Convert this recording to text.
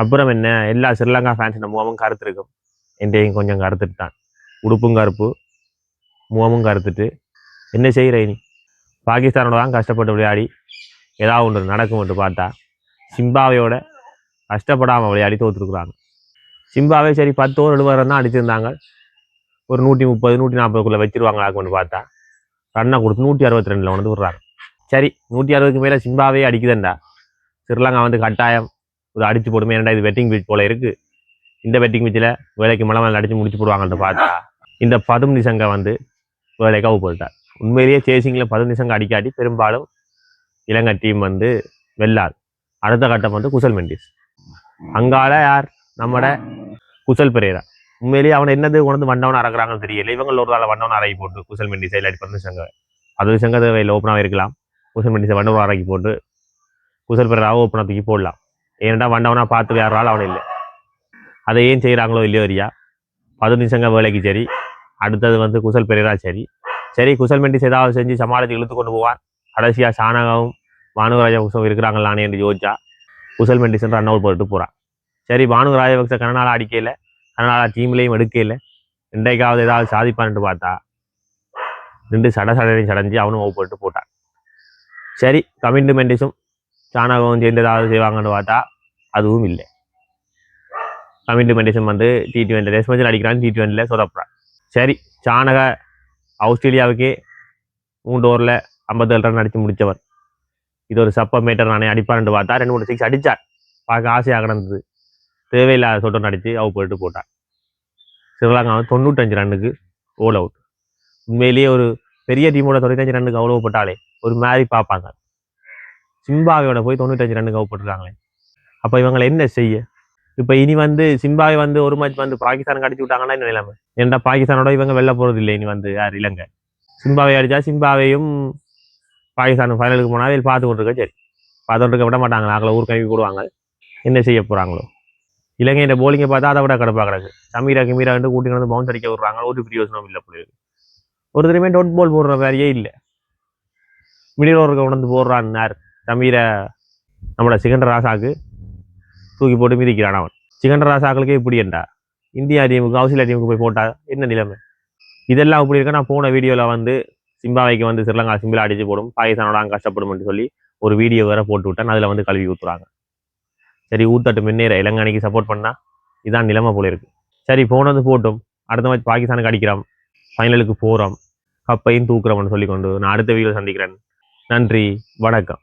அப்புறம் என்ன? எல்லா ஸ்ரீலங்கா ஃபேன்ஸ் முகமும் கருத்துருக்கும் என்டையும் கொஞ்சம் கருத்துட்டு தான் உடுப்பும் கருப்பு முகமும் கருத்துட்டு என்ன செய்கிற நீ பாகிஸ்தானோட தான் கஷ்டப்பட்டு விளையாடி ஏதாவது ஒன்று நடக்கும்னு பார்த்தா சிம்பாவையோட கஷ்டப்படாமல் விளையாடி தோற்றுருக்குறாங்க சிம்பாவே சரி பத்து ஓவர் எழுபது தான் அடிச்சிருந்தாங்க. ஒரு நூற்றி முப்பது நூற்றி நாற்பதுக்குள்ளே வச்சிருவாங்களாக்குன்னு பார்த்தா ரன்னை கொடுத்து நூற்றி அறுபத்தி ரெண்டில் வந்து விடுறாங்க. சரி நூற்றி அறுபதுக்கு மேலே சிம்பாவே அடிக்குதுண்டா. ஸ்ரீலங்கா வந்து கட்டாயம் ஒரு அடிச்சு போடுமே. ஏன்டா இது வெட்டிங் பீச் போல இருக்கு? இந்த வெட்டிங் பீச்சில் வேலைக்கு மலை மேலே அடிச்சு முடிச்சு போடுவாங்கன்னு பார்த்தா இந்த பதும் நிசங்க வந்து வேலைக்காக போயிட்டார். உண்மையிலேயே சேசிங்கில் பதும் நிசங்க அடிக்காட்டி பெரும்பாலும் இலங்கை டீம் வந்து வெல்லாது அடுத்த கட்டம் வந்து குசல் மெண்டிஸ். அங்கால யார்? நம்மட குசல் பெரேரா. உண்மையிலேயே அவன் என்னது உணர்ந்து வண்டவன் அறக்குறாங்கன்னு தெரியல. இவங்க ஒரு நாள் வண்டவன் அறக்கி போட்டு குசல் மெண்டிஸ் இல்லாட்டி பந்து சங்க அது சங்க ஓப்பனாக இருக்கலாம். குசல் மெண்டிஸை வண்டவன் அறக்கி போட்டு குசல் பெரேராவை ஓப்பனாக தூக்கி போடலாம். ஏன்டா வண்டவனா பார்த்து வேற ஆள்? அவனை இல்லை. அதை ஏன் செய்கிறாங்களோ இல்லையோ ரியா? பது சங்க வேலைக்கு சரி. அடுத்தது வந்து குசல் பெரியரா சரி. சரி குசல் மெண்டிஸ் ஏதாவது செஞ்சு சமாளித்து இழுத்து கொண்டு போவான் கடைசியாக சாணகாவும் பானு ராஜபக்சவும் இருக்கிறாங்களானே என்று யோசிச்சா குசல் மெண்டிசன் ரன் அவுட் போட்டு போகிறான் சரி பானு ராஜபக்ச கனநாளா அடிக்கல கனநாளா டீம்லேயும் எடுக்கல இன்றைக்காவது ஏதாவது சாதிப்பான்ட்டு பார்த்தா ரெண்டு சட சடையும் சடைஞ்சு அவனும் அவுட் போட்டு போட்டான். சரி கமிண்டு சாணகம் சேர்ந்து ஏதாவது செய்வாங்கன்னு பார்த்தா அதுவும் இல்லை. கமிண்டு வந்து டி டுவெண்ட்டி டெஸ்ட் மேட்சில் அடிக்கிறான் டி டுவெண்ட்டியில் சொதப்புறான் சரி சாணக ஆஸ்திரேலியாவுக்கே மூன்று ஓவரில் ஐம்பத்தேழு ரன் அடித்து முடித்தவர். இது ஒரு சப்ப மீட்டர் நானே அடிப்பார்னு பார்த்தா ரெண்டு மூணு சிக்ஸ் அடித்தார் பார்க்க ஆசையாக கிடந்தது தேவையில்லாத சொட்டன் அடித்து அவு போயிட்டு போட்டார். ஸ்ரீலங்கா வந்து ரன்னுக்கு ஓல் அவுட் உண்மையிலேயே ஒரு பெரிய டீமோட தொண்ணூத்தஞ்சு ரன்னுக்கு அவ்வளோ போட்டாலே ஒரு மாதிரி பார்ப்பாங்க. சிம்பாவையோட போய் தொண்ணூத்தஞ்சு ரன் அவுட் அப்போ இவங்களை என்ன செய்ய? இப்போ இனி வந்து சிம்பாவை வந்து ஒரு மேட்ச் வந்து பாகிஸ்தானுக்கு அடிச்சு விட்டாங்கன்னா என்ன நிலைமை? ஏன்டா பாகிஸ்தானோட இவங்க வெளில போகிறது இல்லை இனி வந்து யார் இலங்கை? சிம்பாவை அடித்தா சிம்பாவையும் பாகிஸ்தான் ஃபைனலுக்கு போனால் அதில் பார்த்து கொண்டிருக்க சரி. பார்த்து இருக்க விட மாட்டாங்க நாங்கள ஊர் கழுவி போடுவாங்க. என்ன செய்ய போகிறாங்களோ இலங்கையோட போலிங்கை பார்த்தா அதை விட கிடப்பா கிடக்கு. சமீரா கிமீரா வந்து கூட்டி வந்து பவுன்ஸ் அடிக்க விடுறாங்க. ஒரு பிரயோஜனம் இல்லை புள்ளி. ஒரு தடவை டோட் பால் போடுற வேலையே இல்லை. மிடில் ஓவருக்கு உணர்ந்து போடுறான் யார்? சமீரை நம்மளோட சிகண்டர் ராசாக்கு தூக்கி போட்டு மிதிக்கிறான் அவன். சிகண்டர் ராசாக்களுக்கே இப்படி என்றா? இந்தியா டீமுக்கு ஆஸ்திரேலியா டீமுக்கு போய் போட்டா என்ன நிலைமை? இதெல்லாம் இப்படி இருக்க? நான் போன வீடியோவில் வந்து சிம்பாவைக்கு வந்து ஸ்ரீலங்கா சிம்பிளா அடிச்சு போடும் பாகிஸ்தானோட அங்க கஷ்டப்படும் சொல்லி ஒரு வீடியோ வேற போட்டு விட்டேன். அதில் வந்து கழுவி ஊற்றுறாங்க சரி ஊத்தட்டு முன்னேற. இலங்கை அணிக்கு சப்போர்ட் பண்ணால் இதான் நிலைமை போல இருக்கு. சரி போனது போட்டும். அடுத்த மாதிரி பாகிஸ்தானுக்கு அடிக்கிறோம் ஃபைனலுக்கு போகிறோம் கப்பையும் தூக்குறோம்னு சொல்லிக்கொண்டு நான் அடுத்த வீடியோ சந்திக்கிறேன். நன்றி வணக்கம்.